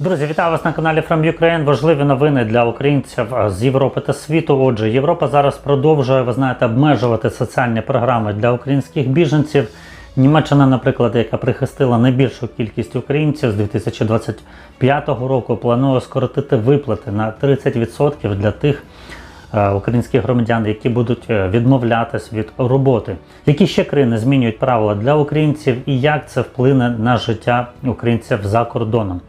Друзі, вітаю вас на каналі From Ukraine. Важливі новини для українців з Європи та світу. Отже, Європа зараз продовжує, ви знаєте, обмежувати соціальні програми для українських біженців. Німеччина, наприклад, яка прихистила найбільшу кількість українців з 2025 року, планує скоротити виплати на 30% для тих українських громадян, які будуть е, відмовлятись від роботи. Які ще країни змінюють правила для українців і як це вплине на життя українців за кордоном?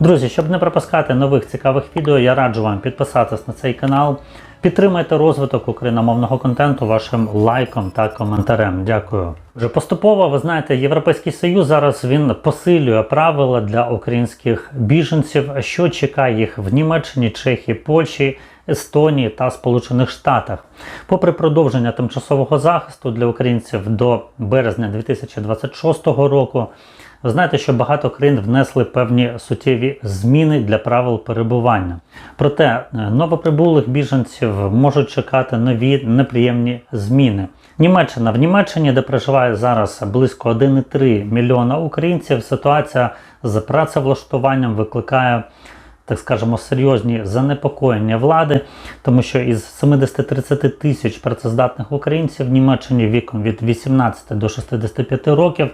Друзі, щоб не пропускати нових цікавих відео, я раджу вам підписатись на цей канал. Підтримайте розвиток україномовного контенту вашим лайком та коментарем. Дякую. Вже поступово, ви знаєте, Європейський Союз зараз він посилює правила для українських біженців, що чекає їх в Німеччині, Чехії, Польщі, Естонії та Сполучених Штатах. Попри продовження тимчасового захисту для українців до березня 2026 року. Ви знаєте, що багато країн внесли певні суттєві зміни для правил перебування. Проте е, новоприбулих біженців можуть чекати нові неприємні зміни. Німеччина в Німеччині, де проживає зараз близько 1,3 мільйона українців, ситуація з працевлаштуванням викликає. Так скажемо, серйозні занепокоєння влади, тому що із 70-30 тисяч працездатних українців в Німеччині віком від 18 до 65 років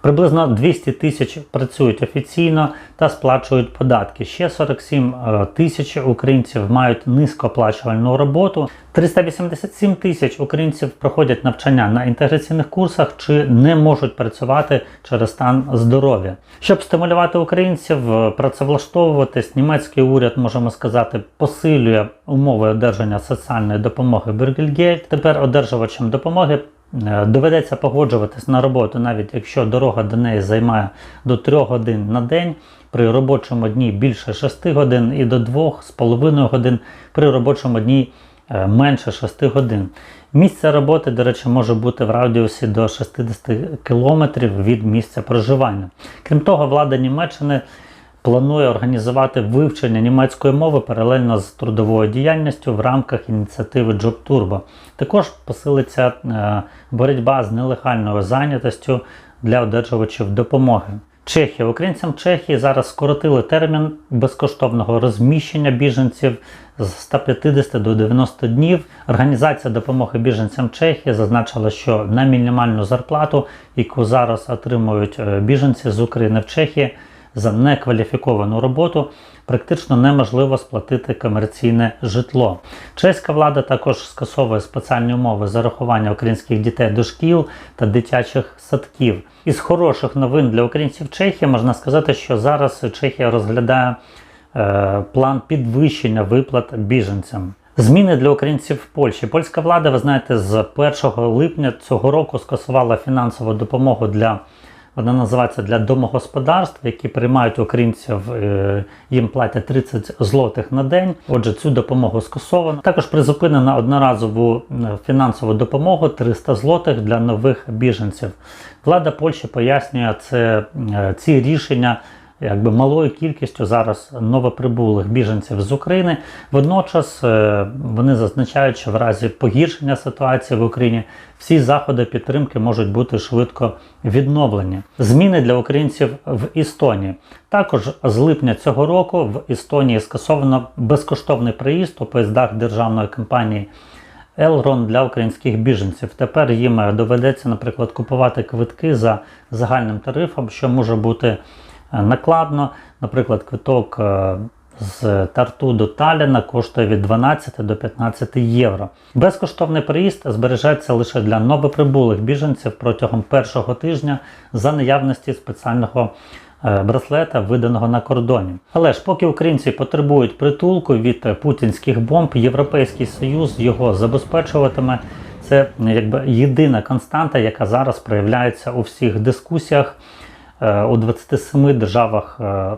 Приблизно 200 тисяч працюють офіційно та сплачують податки. Ще 47 е, тисяч українців мають низькооплачувальну роботу. 387 тисяч українців проходять навчання на інтеграційних курсах чи не можуть працювати через стан здоров'я. Щоб стимулювати українців е, працевлаштовуватись, німецький уряд можемо сказати посилює умови одержання соціальної допомоги Бергельгейт. Тепер одержувачам допомоги. Е, доведеться погоджуватись на роботу, навіть якщо дорога до неї займає до 3 годин на день, при робочому дні більше 6 годин і до 2,5 годин при робочому дні е, менше 6 годин. Місце роботи, до речі, може бути в радіусі до 60 км від місця проживання. Крім того, влада Німеччини планує організувати вивчення німецької мови паралельно з трудовою діяльністю в рамках ініціативи Job Turbo. Також посилиться е, боротьба з нелегальною зайнятостю для одержувачів допомоги. Чехія українцям Чехії зараз скоротили термін безкоштовного розміщення біженців з 150 до 90 днів. Організація допомоги біженцям Чехії зазначила, що на мінімальну зарплату, яку зараз отримують е, біженці з України в Чехії, за некваліфіковану роботу практично неможливо сплатити комерційне житло. Чеська влада також скасовує спеціальні умови зарахування українських дітей до шкіл та дитячих садків. Із хороших новин для українців Чехії можна сказати, що зараз Чехія розглядає е, план підвищення виплат біженцям. Зміни для українців в Польщі. Польська влада, ви знаєте, з 1 липня цього року скасувала фінансову допомогу для вона називається для домогосподарств, які приймають українців, е, їм платять 30 злотих на день. Отже, цю допомогу скасовано. Також призупинена одноразову е, фінансову допомогу 300 злотих для нових біженців. Влада Польщі пояснює це е, ці рішення якби малою кількістю зараз новоприбулих біженців з України. Водночас е, вони зазначають, що в разі погіршення ситуації в Україні всі заходи підтримки можуть бути швидко відновлені. Зміни для українців в Естонії. Також з липня цього року в Естонії скасовано безкоштовний приїзд у поїздах державної компанії. Елрон для українських біженців. Тепер їм доведеться, наприклад, купувати квитки за загальним тарифом, що може бути Е, накладно. Наприклад, квиток е, з Тарту до Таліна коштує від 12 до 15 євро. Безкоштовний приїзд збережеться лише для новоприбулих біженців протягом першого тижня за наявності спеціального. Е, браслета, виданого на кордоні. Але ж поки українці потребують притулку від путінських бомб, Європейський Союз його забезпечуватиме. Це якби єдина константа, яка зараз проявляється у всіх дискусіях у 27 державах е,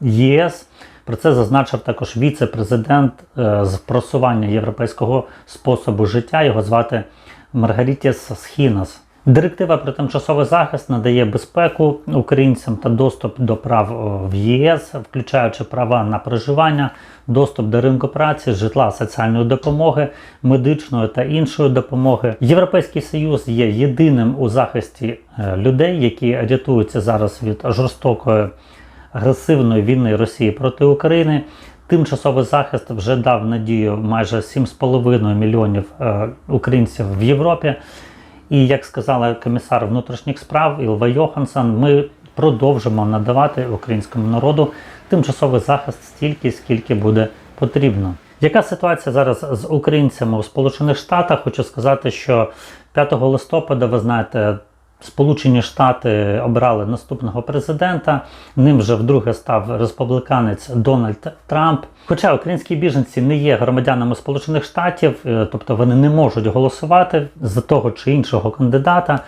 ЄС. Про це зазначив також віце-президент е, з просування європейського способу життя. Його звати Маргарітіс Схінас. Директива про тимчасовий захист надає безпеку українцям та доступ до прав в ЄС, включаючи права на проживання, доступ до ринку праці, житла, соціальної допомоги, медичної та іншої допомоги. Європейський союз є єдиним у захисті е, людей, які рятуються зараз від жорстокої агресивної війни Росії проти України. Тимчасовий захист вже дав надію майже 7,5 мільйонів е, українців в Європі. І як сказала комісар внутрішніх справ Ілва Йоханссон, ми продовжимо надавати українському народу тимчасовий захист стільки, скільки буде потрібно. Яка ситуація зараз з українцями у Сполучених Штатах? Хочу сказати, що 5 листопада, ви знаєте, Сполучені Штати обрали наступного президента. Ним вже вдруге став республіканець Дональд Трамп. Хоча українські біженці не є громадянами Сполучених Штатів, е, тобто вони не можуть голосувати за того чи іншого кандидата.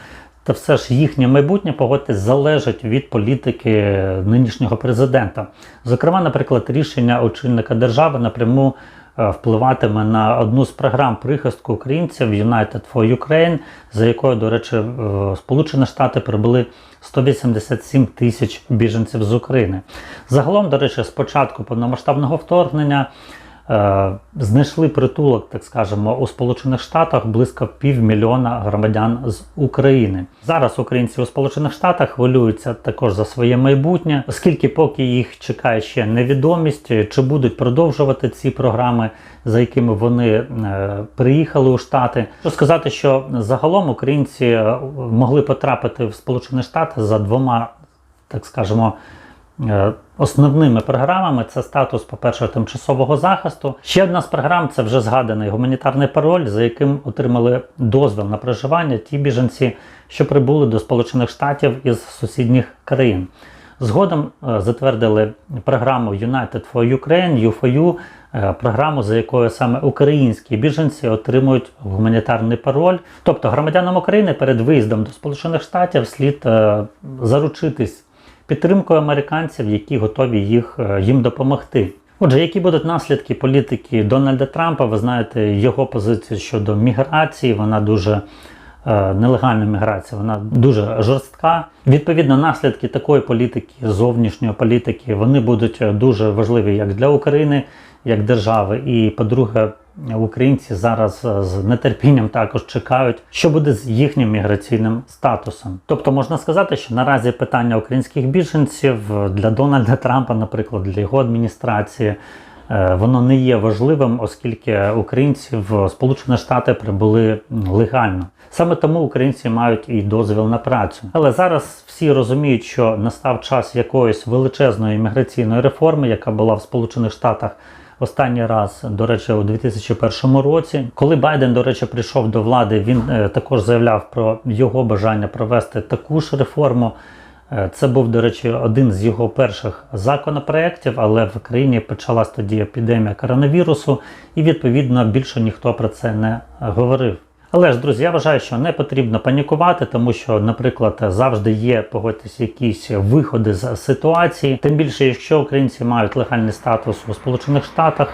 Та все ж їхнє майбутнє, погодьтесь, залежить від політики нинішнього президента. Зокрема, наприклад, рішення очільника держави напряму впливатиме на одну з програм прихистку українців United for Ukraine, за якою, до речі, Сполучені Штати прибули 187 тисяч біженців з України. Загалом, до речі, з початку повномасштабного вторгнення. Е, Знайшли притулок, так скажемо, у Сполучених Штатах близько півмільйона громадян з України. Зараз українці у Сполучених Штатах хвилюються також за своє майбутнє, оскільки поки їх чекає ще невідомість, чи будуть продовжувати ці програми, за якими вони е, приїхали у Штати. Що сказати, що загалом українці е, могли потрапити в Сполучені Штати за двома, так скажемо. Е, Основними програмами це статус, по-перше, тимчасового захисту. Ще одна з програм це вже згаданий гуманітарний пароль, за яким отримали дозвіл на проживання ті біженці, що прибули до Сполучених Штатів із сусідніх країн. Згодом е, затвердили програму United for Ukraine, UFOU, е, програму, за якою саме українські біженці отримують гуманітарний пароль. Тобто громадянам України перед виїздом до Сполучених Штатів слід заручитись підтримкою американців, які готові їх, е, їм допомогти. Отже, які будуть наслідки політики Дональда Трампа? Ви знаєте, його позицію щодо міграції, вона дуже е, нелегальна міграція, вона дуже жорстка. Відповідно, наслідки такої політики, зовнішньої політики, вони будуть дуже важливі як для України, як держави. І, по-друге, українці зараз е, з нетерпінням також чекають, що буде з їхнім міграційним статусом. Тобто можна сказати, що наразі питання українських біженців для Дональда Трампа, наприклад, для його адміністрації. е, Воно не є важливим, оскільки українці в Сполучені Штати прибули легально. Саме тому українці мають і дозвіл на працю. Але зараз всі розуміють, що настав час якоїсь величезної міграційної реформи, яка була в Сполучених Штатах Останній раз, до речі, у 2001 році, коли Байден, до речі, прийшов до влади, він е, також заявляв про його бажання провести таку ж реформу. Е, Це був, до речі, один з його перших законопроєктів, але в країні почалась тоді епідемія коронавірусу, і відповідно більше ніхто про це не говорив. Але ж, друзі, я вважаю, що не потрібно панікувати, тому що, наприклад, завжди є погодьтесь якісь виходи з ситуації. Тим більше, якщо українці мають легальний статус у Сполучених Штатах,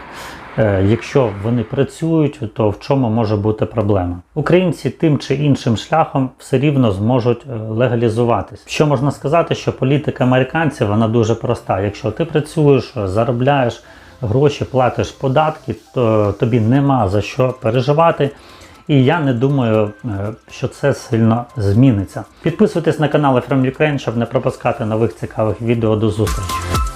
е, якщо вони працюють, то в чому може бути проблема? Українці тим чи іншим шляхом все рівно зможуть е, легалізуватись. Що можна сказати, що політика американців вона дуже проста. Якщо ти працюєш, заробляєш гроші, платиш податки, то тобі нема за що переживати. І я не думаю, е, що це сильно зміниться. Підписуйтесь на канал From Ukraine, щоб не пропускати нових цікавих відео. До зустрічі!